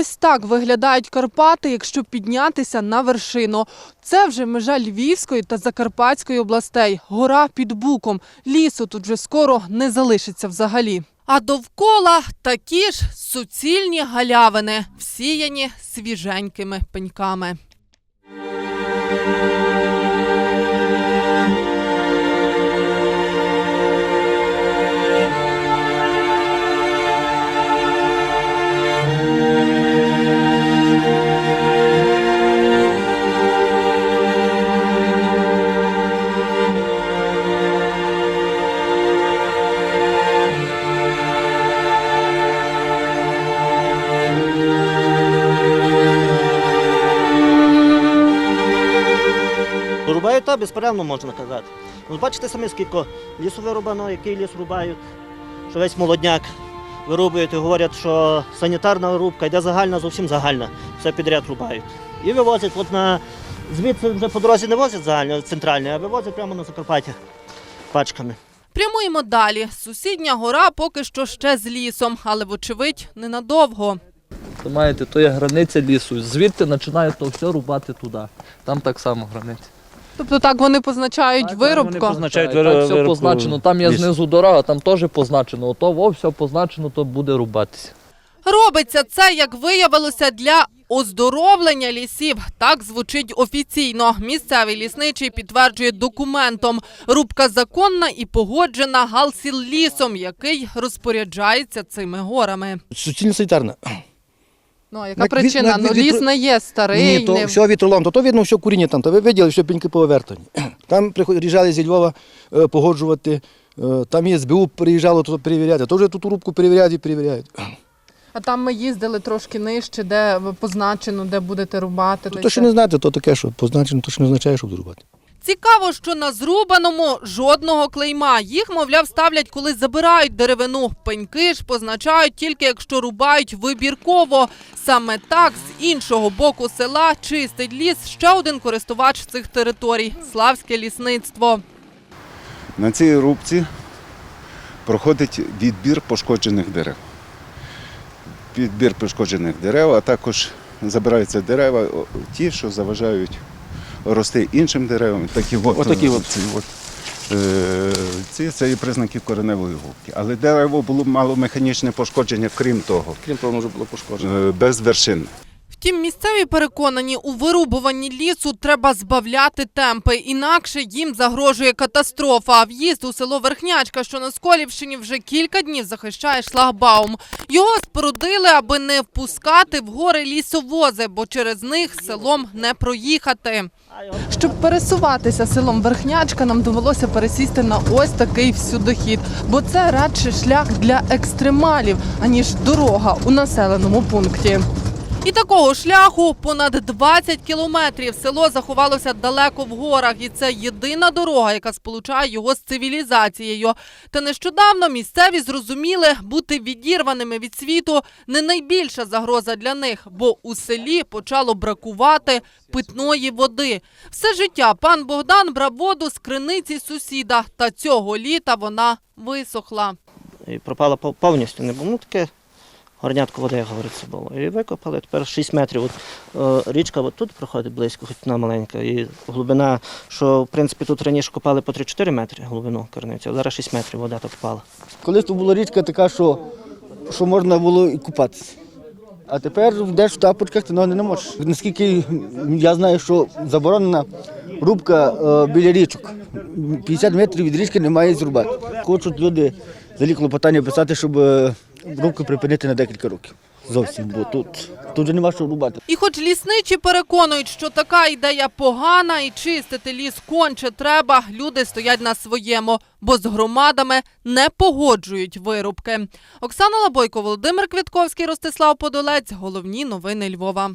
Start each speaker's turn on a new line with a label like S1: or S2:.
S1: Ось так виглядають Карпати, якщо піднятися на вершину. Це вже межа Львівської та Закарпатської областей. Гора під буком. Лісу тут вже скоро не залишиться взагалі. А довкола такі ж суцільні галявини, всіяні свіженькими пеньками.
S2: Рубають та безперервно можна казати. Ну, бачите самі, скільки лісу вирубано, який ліс рубають, що весь молодняк вирубують і говорять, що санітарна рубка йде загальна, зовсім загальна. Все підряд рубають. І вивозять от на звідси вже по дорозі не возять загально центральні, а вивозять прямо на Закарпаття пачками.
S1: Прямуємо далі. Сусідня гора поки що ще з лісом, але вочевидь ненадовго.
S3: Маєте, то є границя лісу. Звідти починають то все рубати туди. Там так само границя.
S1: Тобто так вони позначають
S3: Так,
S1: вирубку.
S4: вони позначають
S3: Так, так все позначено. Там є
S4: лісу.
S3: знизу дорога, там теж позначено. Ото во все позначено, то буде рубатися.
S1: Робиться це, як виявилося, для оздоровлення лісів. Так звучить офіційно. Місцевий лісничий підтверджує документом. Рубка законна і погоджена Галсіллісом, який розпоряджається цими горами.
S5: Суцільно санітарна.
S1: Ну а яка
S5: На-
S1: причина?
S5: на-
S1: Ну
S5: від-
S1: ліс не є старий.
S5: Ні, то
S1: не...
S5: все вітролом, то, то видно, все куріння там, то ви виділи, що пеньки повертані. Там приїжджали зі Львова е, погоджувати, е, там є СБУ приїжджало тут перевіряти, то вже тут рубку перевіряють і перевіряють.
S1: А там ми їздили трошки нижче, де позначено, де будете рубати.
S5: То, що не знаєте, то таке, що позначено, то що не означає, щоб зрубати.
S1: Цікаво, що на зрубаному жодного клейма. Їх, мовляв, ставлять, коли забирають деревину. Пеньки ж позначають тільки якщо рубають вибірково. Саме так з іншого боку села чистить ліс ще один користувач цих територій славське лісництво.
S6: На цій рубці проходить відбір пошкоджених дерев. Відбір пошкоджених дерев, а також забираються дерева, ті, що заважають рости іншим деревам. Такі от,
S5: Отакі от.
S6: ці, от, е, ці це і признаки кореневої губки. Але дерево було мало механічне пошкодження, крім того,
S5: Крім того, воно вже було пошкоджено.
S6: е, без вершин.
S1: Втім, місцеві переконані, у вирубуванні лісу треба збавляти темпи, інакше їм загрожує катастрофа. А В'їзд у село Верхнячка, що на Сколівщині, вже кілька днів захищає шлагбаум. Його спорудили, аби не впускати в гори лісовози, бо через них селом не проїхати. Щоб пересуватися селом Верхнячка, нам довелося пересісти на ось такий всюдохід, бо це радше шлях для екстремалів, аніж дорога у населеному пункті. І такого шляху понад 20 кілометрів село заховалося далеко в горах, і це єдина дорога, яка сполучає його з цивілізацією. Та нещодавно місцеві зрозуміли, бути відірваними від світу не найбільша загроза для них, бо у селі почало бракувати питної води. Все життя пан Богдан брав воду з криниці сусіда, та цього літа вона висохла.
S2: І пропала пов- повністю, не було. Ну таке горнятко води, як говориться, було. І викопали. Тепер 6 метрів. От, е, річка от тут проходить близько, хоч вона маленька. І глибина, що в принципі тут раніше копали по 3-4 метри глибину керниці, а зараз 6 метрів вода тут впала.
S5: Колись то була річка така, що, що можна було і купатися. А тепер йдеш в тапочках, ти ноги не можеш. Наскільки я знаю, що заборонена рубка е, біля річок. 50 метрів від річки немає зрубати. Хочуть люди за клопотання писати, щоб е, рубку припинити на декілька років. Зовсім, бо тут, тут вже нема що рубати.
S1: І хоч лісничі переконують, що така ідея погана і чистити ліс конче треба, люди стоять на своєму, бо з громадами не погоджують вирубки. Оксана Лабойко, Володимир Квітковський, Ростислав Подолець. Головні новини Львова.